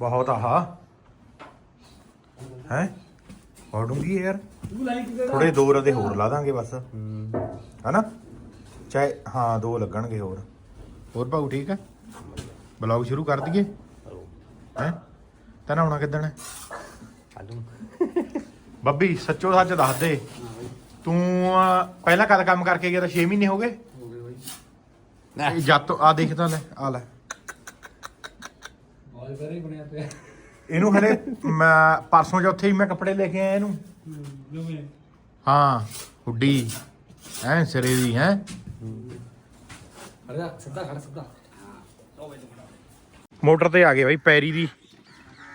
ਬਹੁਤ ਆਹ। ਹੈ? ਪੜੂੰਗੀ ਯਾਰ। ਤੂੰ ਲਾਈਕ ਕਿਹੜਾ ਥੋੜੇ ਦੋ ਰਦੇ ਹੋਰ ਲਾ ਦਾਂਗੇ ਬਸ। ਹਨਾ? ਚਾਹੇ ਹਾਂ ਦੋ ਲੱਗਣਗੇ ਹੋਰ। ਹੋਰ ਭਾਊ ਠੀਕ ਹੈ ਬਲੌਗ ਸ਼ੁਰੂ ਕਰ ਦਈਏ? ਹੈ? ਤਾਂ ਆਉਣਾ ਕਿੱਦਣ? ਹੈ ਚਾਲੂ ਬੱਬੀ ਸੱਚੋ ਸੱਚ ਦੱਸ ਦੇ। ਤੂੰ ਅਹ, ਪਹਿਲਾਂ ਕਦ ਕੰਮ ਕਰਕੇ ਗਿਆ ਤਾਂ 6 ਮਹੀਨੇ ਹੋ ਗਏ? ਹੋ ਗਏ ਬਾਈ। ਇਹ ਜਦ ਤੋਂ ਆ ਦੇਖਦਾ ਲੈ ਆ ਲੈ। ਬਹੁਤ ਬੜਾ ਹੀ ਬਣਿਆ ਪਿਆ। ਇਹਨੂੰ ਹਲੇ ਮੈਂ ਪਰਸੋਂ ਚੌਥੇ ਹੀ ਮੈਂ ਕੱਪੜੇ ਲੈ ਕੇ ਆਇਆ ਇਹਨੂੰ। ਹਾਂ ਹੁੱਡੀ। ਐ ਸਿਰੇ ਦੀ ਹੈ। ਖੜ ਜਾ ਸਿੱਧਾ ਖੜ ਸਿੱਧਾ। ਮੋਟਰ ਤੇ ਆ ਗਏ ਬਾਈ ਪੈਰੀ ਦੀ।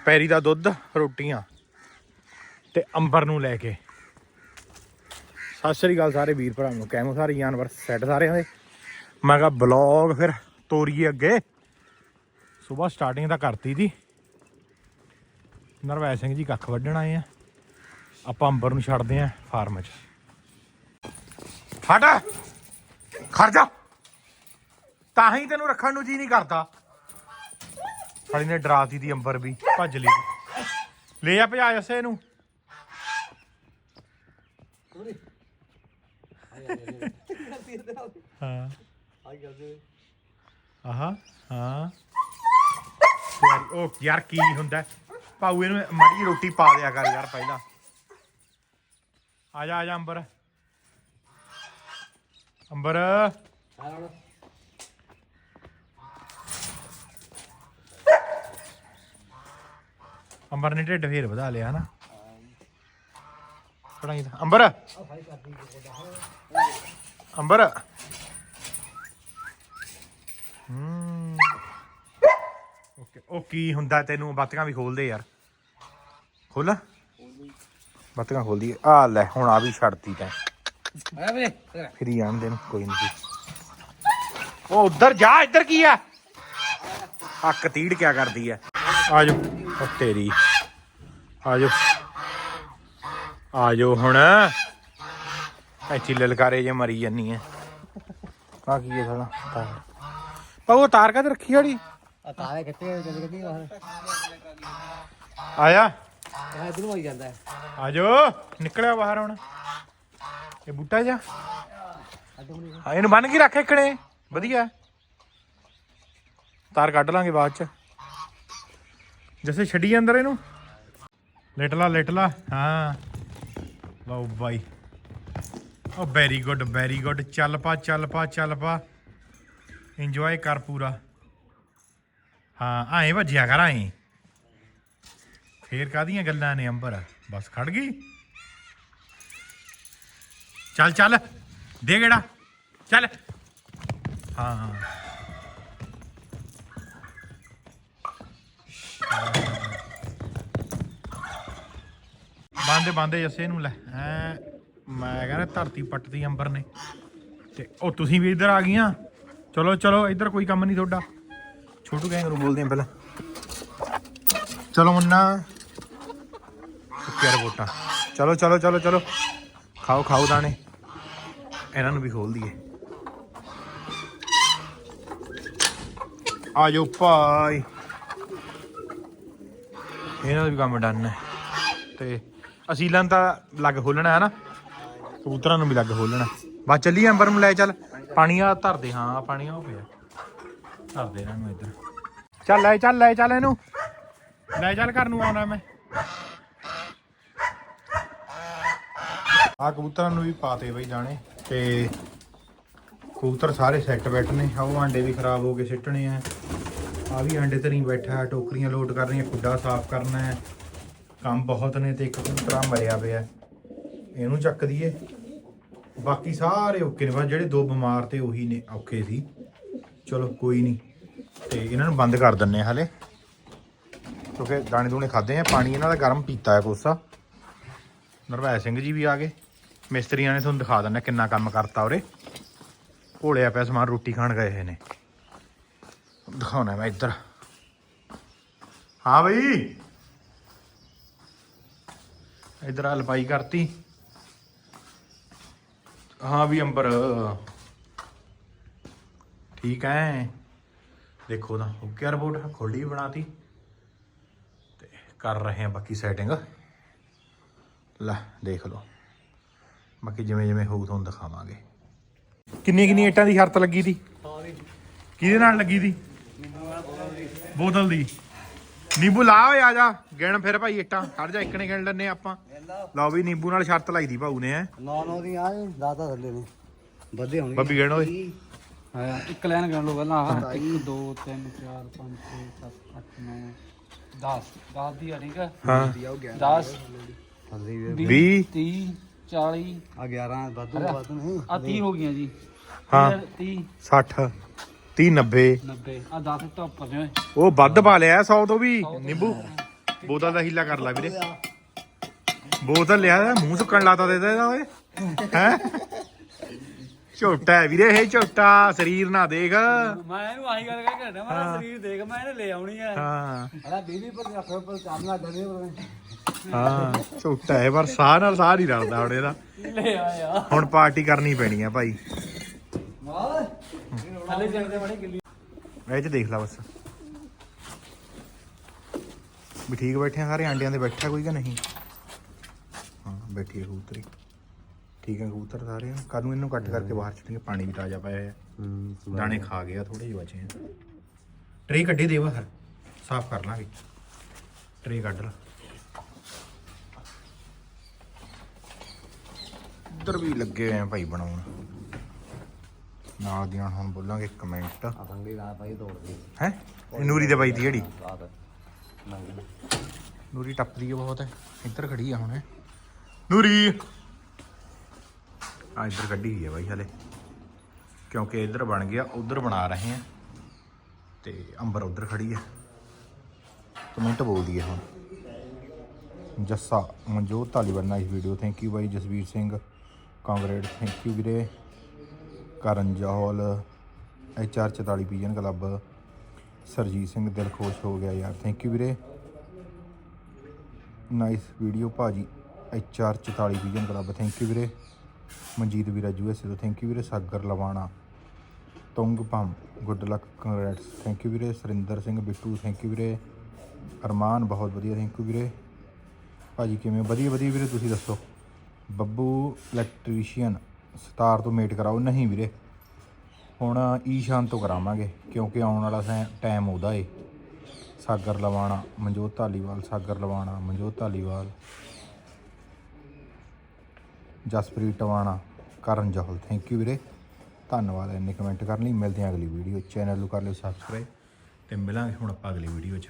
ਪੈਰੀ ਦਾ ਦੁੱਧ ਰੋਟੀਆਂ। ਤੇ ਅੰਬਰ ਨੂੰ ਲੈ ਕੇ। ਸਤਿ ਸ੍ਰੀ ਅਕਾਲ ਸਾਰੇ ਵੀਰ ਭਰਾਵਾਂ ਨੂੰ ਕਹਿਮੋ ਸਾਰੇ? ਜਾਨਵਰ ਸੈੱਟ ਸਾਰਿਆਂ ਦੇ ਮੈਂ ਕਿਹਾ ਬਲੌਗ ਫਿਰ ਤੋਰੀਏ ਅੱਗੇ। ਸਵੇਰ ਸਟਾਰਟਿੰਗ ਤਾਂ ਕਰਤੀ ਦੀ ਨਰਵੈ ਸਿੰਘ ਜੀ ਕੱਖ ਵੱਢਣ ਆਏ ਆ। ਆਪਾਂ ਅੰਬਰ ਨੂੰ ਛੱਡਦੇ ਆ ਫਾਰਮ 'ਚ। ਹਟ ਖੜ ਜਾ। ਤਾਂ ਹੀ ਤੈਨੂੰ ਰੱਖਣ ਨੂੰ ਜੀ ਨਹੀਂ ਕਰਦਾ। ਸਾਲੀ ਨੇ ਡਰਾਤੀ ਦੀ ਅੰਬਰ ਵੀ ਭੱਜ ਲਈ। ਲੈ ਆ ਭਜਾ ਜੱਸੇ ਇਹਨੂੰ। ਹਾਂ। ਆਹਾ ਹਾਂ। ਉਹ ਯਾਰ ਕੀ ਹੁੰਦਾ? ਹੈ? ਪਾਉ ਇਹਨੂੰ ਮਾੜੀ ਰੋਟੀ ਪਾ ਦਿਆ ਕਰ ਯਾਰ ਪਹਿਲਾਂ। ਆ ਜਾ ਆ ਜਾ ਅੰਬਰ। ਅੰਬਰ। ਅੰਬਰ ਨੇ ਢਿੱਡ ਫੇਰ ਵਧਾ ਲਿਆ, ਹਨਾ? ਪੜਾਈ ਦਾ। ਅੰਬਰ। ਅੰਬਰ। ਹੂੰ। ਉਹ ਕੀ ਹੁੰਦਾ ਤੈਨੂੰ? ਬੱਤੀਆਂ ਵੀ ਖੋਲ ਦੇ ਯਾਰ। ਖੋਲ। ਬੱਤੀਆਂ ਖੋਲਦੀ ਆ। ਲੈ ਹੁਣ ਆ ਵੀ ਛੱਡਤੀ ਤੈਂ। ਆ ਵੇ ਫਿਰ ਹੀ ਆਣ ਦੇ ਨੂੰ ਕੋਈ ਨਹੀਂ। ਉਹ ਉਧਰ ਜਾ ਇੱਧਰ ਕੀ ਆ? ਹੱਕ ਤੀੜ ਕਿਆ ਕਰਦੀ ਆ। ਆਜੋ ਉਹ ਤੇਰੀ। ਆਜੋ ਆਜੋ ਹੁਣ। ਇੱਥੇ ਲਲਕਾਰੇ ਜੇ ਮਰੀ ਜਾਨੀ ਐ ਆ ਕੀ ਹੈ ਸਾਲਾ? ਤਾਰ। ਪਾ ਉਹ ਤਾਰ ਕਦ ਰੱਖੀ ਹੜੀ ਆਇਆ? ਆ ਇਧਰ ਆਈ ਜਾਂਦਾ ਹੈ। ਆਜੋ ਨਿਕਲਿਆ ਬਾਹਰ ਹੁਣ। ਇਹ ਬੂਟਾ ਜਾ ਹਾਂ ਇਹਨੂੰ ਬੰਨ ਕੇ ਰੱਖ ਇੱਕਣੇ। ਵਧੀਆ। ਤਾਰ ਕੱਢ ਲਾਂਗੇ ਬਾਅਦ ਚ। ਜਿਵੇਂ ਛੱਡੀ ਅੰਦਰ ਇਹਨੂੰ? ਲਿਟ ਲਾ ਲਿਟ ਲਾ। ਹਾਂ। ਲਓ ਬਾਈ। ਓ ਵੈਰੀ ਗੁੱਡ ਵੈਰੀ ਗੁੱਡ ਚੱਲ ਪਾ ਚੱਲ ਪਾ ਚੱਲ ਪਾ। ਇੰਜੋਏ ਕਰ ਪੂਰਾ। ਹਾਂ ਐਂ ਭੱਜਿਆ ਕਰ ਐਂ ਫੇਰ ਕਾਦੀਆਂ ਗੱਲਾਂ ਨੇ ਅੰਬਰ? ਬਸ ਖੜ ਗਈ? ਚੱਲ ਚੱਲ, ਦੇ ਗੇੜਾ। ਚੱਲ। ਹਾਂ ਹਾਂ। ਬੰਦੇ ਬੰਦੇ, ਜੱਸੇ ਨੂੰ ਲੈ। ਐ, ਮੈਂ ਕਹਿੰਦਾ ਧਰਤੀ ਪੱਟਦੀ ਅੰਬਰ ਨੇ। ਤੇ ਉਹ ਤੁਸੀਂ ਵੀ ਇੱਧਰ ਆ ਗਈਆਂ। ਚਲੋ ਚਲੋ, ਇੱਧਰ ਕੋਈ ਕੰਮ ਨਹੀਂ ਤੁਹਾਡਾ। ਛੋਟੂ ਗੈਂਗ ਨੂੰ ਬੋਲਦੇ ਆ ਪਹਿਲਾਂ। ਚਲੋ ਮੁੰਨਾ। ਚੁੱਕਿਆ ਰਿਪੋਰਟਾਂ ਚਲੋ ਚਲੋ ਚਲੋ ਚਲੋ। ਖਾਓ ਖਾਓ ਦਾਣੇ। ਇਹਨਾਂ ਨੂੰ ਵੀ ਖੋਲ ਦਈਏ। ਆ ਜਾਓ ਭਾਈ। ਇਹਨਾਂ ਦਾ ਵੀ ਕੰਮ ਡਨ ਹੈ। ਤੇ ਅਸੀਲਾਂ ਤਾਂ ਲੱਗ ਖੋਲਣਾ ਹੈ ਨਾ। ਕਬੂਤਰਾਂ ਨੂੰ ਵੀ ਲੱਗ ਖੋਲਣਾ ਬਸ ਚੱਲੀ ਅੰਬਰ ਨੂੰ ਲੈ ਚੱਲ। ਪਾਣੀ ਆ ਧਰਦੇ ਹਾਂ ਪਾਣੀ ਆ ਉਹ ਪਿਆ। ਧਰਦੇ ਇਹਨਾਂ ਨੂੰ ਇੱਧਰ। ਚੱਲ ਲੈ ਚੱਲ ਲੈ ਚੱਲ ਇਹਨੂੰ। ਲੈ ਚੱਲ ਘਰ ਨੂੰ ਆਉਣਾ ਮੈਂ। ਆ ਕਬੂਤਰਾਂ ਨੂੰ ਵੀ ਪਾਤੇ ਬਈ ਜਾਣੇ ਤੇ ਕਬੂਤਰ ਸਾਰੇ ਸੈੱਟ ਬੈਠ ਨੇ। ਆਹ ਉਹ ਆਂਡੇ ਵੀ ਖਰਾਬ ਹੋ ਕੇ ਸਿੱਟਣੇ ਆ। ਆ ਵੀ ਆਂਡੇ ਧਰੀ ਬੈਠਾ ਟੋਕਰੀਆਂ ਲੋਡ ਕਰਨੀਆਂ ਖੁੱਡਾ ਸਾਫ਼ ਕਰਨਾ ਹੈ। ਕੰਮ ਬਹੁਤ ਨੇ ਤੇ ਇੱਕ ਕਬੂਤਰਾ ਮਰਿਆ ਪਿਆ। ਇਹਨੂੰ ਚੱਕ ਦਈਏ। ਬਾਕੀ ਸਾਰੇ ਓਕੇ ਨੇ ਬਸ ਜਿਹੜੇ ਦੋ ਬਿਮਾਰ ਤੇ ਉਹੀ ਨੇ ਔਖੇ ਸੀ। ਚਲੋ, ਕੋਈ ਨਹੀਂ ਤੇ ਇਹਨਾਂ ਨੂੰ ਬੰਦ ਕਰ ਦਿੰਨੇ ਆ ਹਲੇ। ਕਿਉਂਕਿ ਦਾਣੇ ਦੂਣੇ ਖਾਦੇ ਆ, ਪਾਣੀ ਇਹਨਾਂ ਦਾ ਗਰਮ ਪੀਤਾ ਹੈ ਕੋਸਾ। ਨਰਵੈ ਸਿੰਘ ਜੀ ਵੀ ਆ ਗਏ। ਮਿਸਤਰੀਆਂ ਨੇ ਤੁਹਾਨੂੰ ਦਿਖਾ ਦਿੰਨਾ ਕਿੰਨਾ ਕੰਮ ਕਰਤਾ ਉਰੇ। ਘੋਲਿਆ ਪਿਆ ਸਮਾਨ, ਰੋਟੀ ਖਾਣ ਗਏ ਹੋਏ ਨੇ। ਦਿਖਾਉਣਾ ਮੈਂ ਇੱਧਰ। ਹਾਂ ਬਈ। ਇੱਧਰ ਹਲਪਾਈ ਕਰਤੀ। ਹਾਂ ਵੀ ਅੰਬਰ। ਠੀਕ ਹੈ ਦੇਖੋ ਤਾਂ ਓਕੇ ਰਿਪੋਰਟ ਖੋਲੀ ਬਣਾਤੀ। ਕਰ ਰਹੇ ਹਾਂ ਬਾਕੀ ਸੈਟਿੰਗ ਲੈ ਦੇਖ ਲਓ। ਬਾਕੀ ਜਿਵੇਂ ਜਿਵੇਂ ਹੋਊ ਤੁਹਾਨੂੰ ਦਿਖਾਵਾਂਗੇ। ਕਿੰਨੀ ਕਿੰਨੀ ਇੱਟਾਂ ਦੀ ਸ਼ਰਤ ਲੱਗੀ ਦੀ ਕਿਹਦੇ ਨਾਲ ਲੱਗੀ ਦੀ ਬੋਤਲ ਦੀ। ਨਿੰਬੂ ਲਾ ਓਏ ਆ ਜਾ। ਗਿਣ ਫਿਰ ਭਾਈ ਇੱਟਾਂ। ਖੜ ਜਾ ਇੱਕ ਨੇ ਗਿਣ ਲੈਨੇ ਆਪਾਂ। ਲਓ ਵੀ ਨਿੰਬੂ ਨਾਲ ਸ਼ਰਤ ਲਾਈ ਦੀ ਭਾਊ ਨੇ ਐ ਨੌ ਨੌ ਦੀ ਆ ਦਾਦਾ ਥੱਲੇ ਨੇ। ਵੱਧੇ ਹੋਣਗੇ ਬੱਬੀ ਗਿਣ ਓਏ। ਹਾਂ ਇੱਕ ਲਾਈਨ ਗਿਣ ਲਓ ਪਹਿਲਾਂ। ਆਹ 1 2 3 4 5 6 7 8 9 10 10 ਦੀ ਆ ਠੀਕ ਆ? ਹਾਂ। 10 ਥੱਲੇ 20 30 40 ਆ। 11 ਵਾਧੂ ਵਾਧੂ ਨਹੀਂ। ਆ 30 ਹੋ ਗਈਆਂ ਜੀ। ਹਾਂ। 30 60 30 90 90 ਆ 10 ਤੋਂ ਉੱਪਰ ਨੇ ਉਹ ਵੱਧ ਪਾ ਲਿਆ 100 ਤੋਂ ਵੀ। ਨਿੰਬੂ। ਬੋਤਲ ਦਾ ਹੀਲਾ ਕਰ ਲੈ ਵੀਰੇ। ਬੋਤਲ ਲਿਆ। ਮੂੰਹ ਸੁੱਕਣ ਲਾਤਾ ਦੇ ਦੇ ਓਏ। ਹੈ? ਝੋਟਾ ਹੈ ਵੀਰੇ ਇਹ ਝੋਟਾ ਸਰੀਰ ਨਾ ਦੇਖ। ਮੈਂ ਇਹਨੂੰ ਆਹੀ ਗੱਲ ਕਹਿ ਕੇ ਹਟਿਆ, ਮੈਂ ਕਿਹਾ ਸਰੀਰ ਦੇਖ ਮੈਂ ਇਹਨੇ ਲੈ ਆਉਣੀ ਆ ਹਾਂ। ਅਲਾ ਬੀਬੀ ਪਰ ਰੱਖ ਪਰ ਚਾਮਲਾ ਦਨੇ ਪਰ। ਹਾਂ ਝੋਟਾ ਹੈ ਪਰ ਸਾਹ ਨਾਲ ਸਾਹ ਨਹੀਂ ਰਲਦਾ ਹੁਣ ਇਹਦਾ। ਲੈ ਆਇਆ। ਹੁਣ ਪਾਰਟੀ ਕਰਨੀ ਪੈਣੀ ਆ ਭਾਈ। ਮਾਲ ਥੱਲੇ ਜਾਂਦੇ ਬੜੀ ਗਿੱਲੀ। ਇਹ ਚ ਦੇਖ ਲੈ ਬਸ। ਵੀ ਠੀਕ ਬੈਠੇ ਆ ਸਾਰੇ ਆਂਡਿਆਂ ਦੇ ਬੈਠਾ ਕੋਈ ਕਿ ਨਹੀਂ? ਹਾਂ ਬੈਠੀ ਹੈ ਕਬੂਤਰੀ। ਠੀਕ ਹੈ ਕਬੂਤਰ ਸਾਰੇ। ਕੱਲ ਨੂੰ ਇਹਨੂੰ ਕੱਟ ਕਰਕੇ ਬਾਹਰ ਛੱਡਣਗੇ ਪਾਣੀ ਵੀ ਤਾਜ਼ਾ ਪਾਇਆ ਹੈ ਦਾਣੇ ਖਾ ਗਿਆ ਥੋੜੇ ਜਿਹੇ ਬਚੇ ਆ। ਟਰੇ ਕੱਢੀ ਦੇ ਬਾਹਰ ਸਾਫ਼ ਕਰ ਲਾਂਗੇ। ਟਰੇ ਕੱਢ ਲਾ। ਉੱਧਰ ਵੀ ਲੱਗੇ ਹੋਏ ਆ ਭਾਈ ਬਣਾਉਣ। ਨਾਲ ਦੀਆਂ ਹੁਣ ਬੋਲਾਂਗੇ ਕਮੈਂਟ ਆਵਾਂਗੇ ਗਾ ਭਾਈ ਤੋੜ ਦੇ ਹੈ? ਨੂਰੀ ਦੇ ਬਾਈ ਦੀ ਜਿਹੜੀ? ਨੂਰੀ ਟੱਪਦੀ ਹੈ ਬਹੁਤ। ਹੈ ਇੱਧਰ ਖੜੀ ਆ ਹੁਣ। ਨੂਰੀ! ਆ ਇੱਧਰ ਕੱਢੀ ਹੋਈ ਹੈ ਬਾਈ ਹਲੇ। ਕਿਉਂਕਿ ਇੱਧਰ ਬਣ ਗਿਆ, ਉਧਰ ਬਣਾ ਰਹੇ ਆ। ਤੇ ਅੰਬਰ ਉਧਰ ਖੜੀ ਹੈ ਕਮੈਂਟ ਬੋਲਦੀ ਹੈ ਹੁਣ। Jassa Manjot Dhaliwal nice video thank you by. Jasvir Singh, congrats thank you ਵੀਰੇ। Karan Johal H R 44 pigeon club. Surjit Singh ਦਿਲ ਖੁਸ਼ ਹੋ ਗਿਆ ਯਾਰ। ਥੈਂਕ ਯੂ ਵੀਰੇ। ਨਾਈਸ ਵੀਡੀਓ ਭਾਜੀ। H R 44 pigeon club. Thank you ਵੀਰੇ। ਮਨਜੀਤ ਵੀਰਾ ਯੂਐਸਏ ਤੋਂ ਥੈਂਕ ਯੂ ਵੀਰੇ, Sagar Lawana, Tung Pamm good luck congrats thank you ਵੀਰੇ, ਸਰਿੰਦਰ ਸਿੰਘ ਬਿੱਟੂ ਥੈਂਕ ਯੂ ਵੀਰੇ, ਅਰਮਾਨ, ਬਹੁਤ ਵਧੀਆ ਥੈਂਕ ਯੂ ਵੀਰੇ। ਭਾਜੀ ਕਿਵੇਂ, ਵਧੀਆ ਵਧੀਆ ਵੀਰੇ, ਤੁਸੀਂ ਦੱਸੋ? ਬੱਬੂ ਇਲੈਕਟ੍ਰੀਸ਼ੀਅਨ ਸਤਾਰ ਤੋਂ ਮੇਟ ਕਰਾਓ, ਨਹੀਂ ਵੀਰੇ। ਹੁਣ ਈਸ਼ਾਨ ਤੋਂ ਕਰਾਵਾਂਗੇ, ਕਿਉਂਕਿ ਆਉਣ ਵਾਲਾ ਟਾਈਮ ਉਹਦਾ ਏ। ਸਾਗਰ ਲਵਾਣਾ, ਮਨਜੋਤ ਧਾਲੀਵਾਲ ਸਾਗਰ ਲਵਾਣਾ, ਮਨਜੋਤ ਧਾਲੀਵਾਲ ਜਸਪ੍ਰੀਤ ਟਵਾਣਾ, ਕਰਨ ਜੋਹਲ। ਥੈਂਕ ਯੂ ਵੀਰੇ। ਧੰਨਵਾਦ ਇੰਨੇ ਕਮੈਂਟ ਕਰਨ ਲਈ। ਮਿਲਦੇ ਹਾਂ ਅਗਲੀ ਵੀਡੀਓ ਚੈਨਲ ਨੂੰ ਕਰ ਲਿਓ ਸਬਸਕ੍ਰਾਈਬ ਤੇ ਮਿਲਾਂਗੇ ਹੁਣ ਆਪਾਂ ਅਗਲੀ ਵੀਡੀਓ 'ਚ।